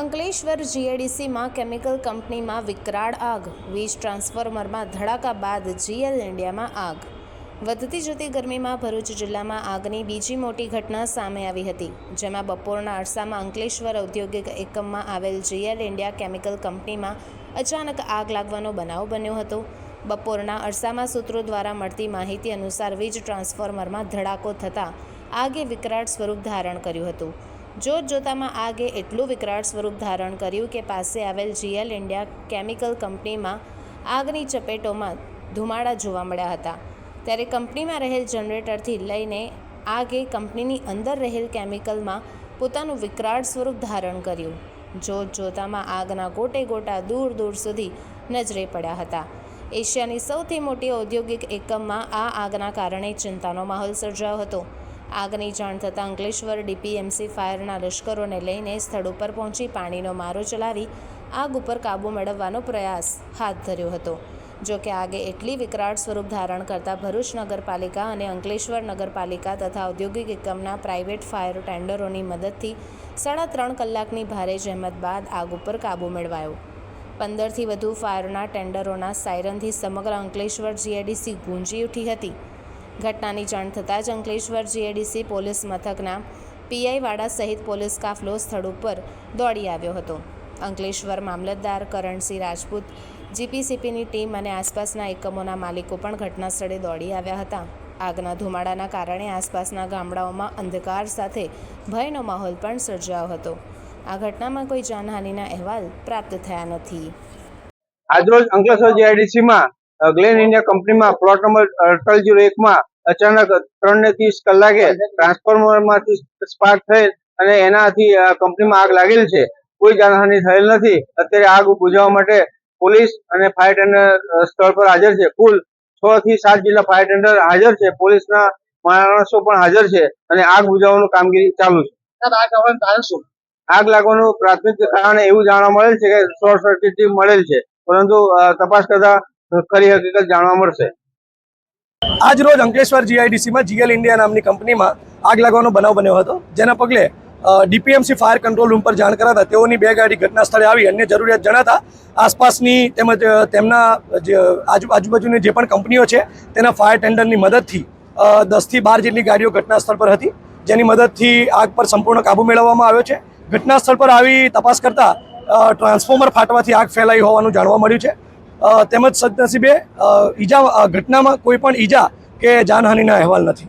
Ankleshwar જીએડીસીમાં chemical કંપનીમાં વિકરાળ આગ, વીજ ટ્રાન્સફોર્મરમાં ધડાકા બાદ જીએલ ઇન્ડિયામાં આગ. વધતી જતી ગરમીમાં ભરૂચ જિલ્લામાં આગની બીજી મોટી ઘટના સામે આવી હતી, જેમાં બપોરના અરસામાં અંકલેશ્વર ઔદ્યોગિક એકમમાં આવેલ જીએલ ઇન્ડિયા કેમિકલ કંપનીમાં અચાનક આગ લાગવાનો બનાવ બન્યો હતો. બપોરના અરસામાં સૂત્રો દ્વારા મળતી માહિતી અનુસાર વીજ ટ્રાન્સફોર્મરમાં ધડાકો થતાં આગે વિકરાળ સ્વરૂપ ધારણ કર્યું હતું. જોત જોતામાં આગે એટલું વિકરાળ સ્વરૂપ ધારણ કર્યું કે પાસે આવેલ જીએલ ઇન્ડિયા કેમિકલ કંપનીમાં આગની ચપેટોમાં ધુમાડા જોવા મળ્યા હતા. ત્યારે કંપનીમાં રહેલ જનરેટરથી લઈને આગે કંપનીની અંદર રહેલ કેમિકલમાં પોતાનું વિકરાળ સ્વરૂપ ધારણ કર્યું. જોત જોતામાં આગના ગોટે ગોટા દૂર દૂર સુધી નજરે પડ્યા હતા. એશિયાની સૌથી મોટી ઔદ્યોગિક એકમમાં આ આગના કારણે ચિંતાનો માહોલ સર્જાયો હતો. આગની જાણ થતાં અંકલેશ્વર ડીપીએમસી ફાયરના લશ્કરોને લઈને સ્થળ ઉપર પહોંચી પાણીનો મારો ચલાવી આગ ઉપર કાબૂ મેળવવાનો પ્રયાસ હાથ ધર્યો હતો. જો કે આગે એટલી વિકરાળ સ્વરૂપ ધારણ કરતાં ભરૂચ નગરપાલિકા અને અંકલેશ્વર નગરપાલિકા તથા ઔદ્યોગિક એકમના પ્રાઇવેટ ફાયર ટેન્ડરોની મદદથી સાડા ત્રણ કલાકની ભારે જહેમત બાદ આગ ઉપર કાબૂ મેળવાયો. પંદરથી વધુ ફાયરના ટેન્ડરોના સાયરનથી સમગ્ર અંકલેશ્વર જીએડીસી ગુંજી ઉઠી હતી. ઘટનાની જાણ થતાં જ અંકલેશ્વર જીએડીસી પોલીસ મથકના પીઆઈવાડા સહિત પોલીસ કાફલો સ્થળ ઉપર દોડી આવ્યો હતો. અંકલેશ્વર મામલતદાર કરણસિંહ રાજપૂત, જીપીસીપીની ટીમ અને આસપાસના એકમોના માલિકો પણ ઘટના સ્થળે દોડી આવ્યા હતા. આગના ધુમાડાના કારણે આસપાસના ગામડાઓમાં અંધકાર સાથે ભયનો માહોલ પણ સર્જાયો હતો. આ ઘટનામાં કોઈ જાનહાનિના અહેવાલ પ્રાપ્ત થયા નથી. આજરોજ અંકલેશ્વર જીઆઈડીસી માં ગ્લેન ઇન્ડિયા કંપનીમાં પ્લોટ નંબર અડતાલીસ જીરો એક માં અચાનક ત્રણ ને ત્રીસ કલાકે ટ્રાન્સફોર્મરમાંથી સ્પાર્ક થયેલ અને એનાથી કંપનીમાં આગ લાગેલ છે. કોઈ જાનહાનિ થયેલ નથી. અત્યારે આગ બુઝાવવા માટે પોલીસ અને ફાયર ટેન્ડર સ્થળ પર હાજર છે. કુલ છ થી સાત જેટલા ફાયર ટેન્ડર હાજર છે. પોલીસના માણસો પણ હાજર છે અને આગ બુઝાવવાનું કામગીરી ચાલુ છે. આગ લાગવાનું પ્રાથમિક કારણ એવું જાણવા મળેલ છે કે શોર્ટ સર્કિટ મળેલ છે. પરંતુ તપાસ કરતા ખરી હકીકત જાણવા મળશે. આજ રોજ અંકલેશ્વર જીઆઈડીસીમાં જીએલ ઇન્ડિયા નામની કંપનીમાં આગ લાગવાનો બનાવ બન્યો હતો, જેના પગલે ડીપીએમસી ફાયર કંટ્રોલ રૂમ પર જાણ કરાતા તેઓની બે ગાડી ઘટના સ્થળે આવી. અન્ય જરૂરિયાત જણાતા આસપાસની તેમજ તેમના આજુ, આજુબાજુની જે પણ કંપનીઓ છે, તેના ફાયર ટેન્ડરની મદદથી દસથી બાર જેટલી ગાડીઓ ઘટના સ્થળ પર હતી, જેની મદદથી આગ પર સંપૂર્ણ કાબુ મેળવવામાં આવ્યો છે. ઘટના સ્થળ પર આવી તપાસ કરતા ટ્રાન્સફોર્મર ફાટવાથી આગ ફેલાઈ હોવાનું જાણવા મળ્યું છે. તેમજ સદનસીબે ઈજા ઘટનામાં કોઈ પણ ઈજા કે જાનહાનિના અહેવાલ નથી.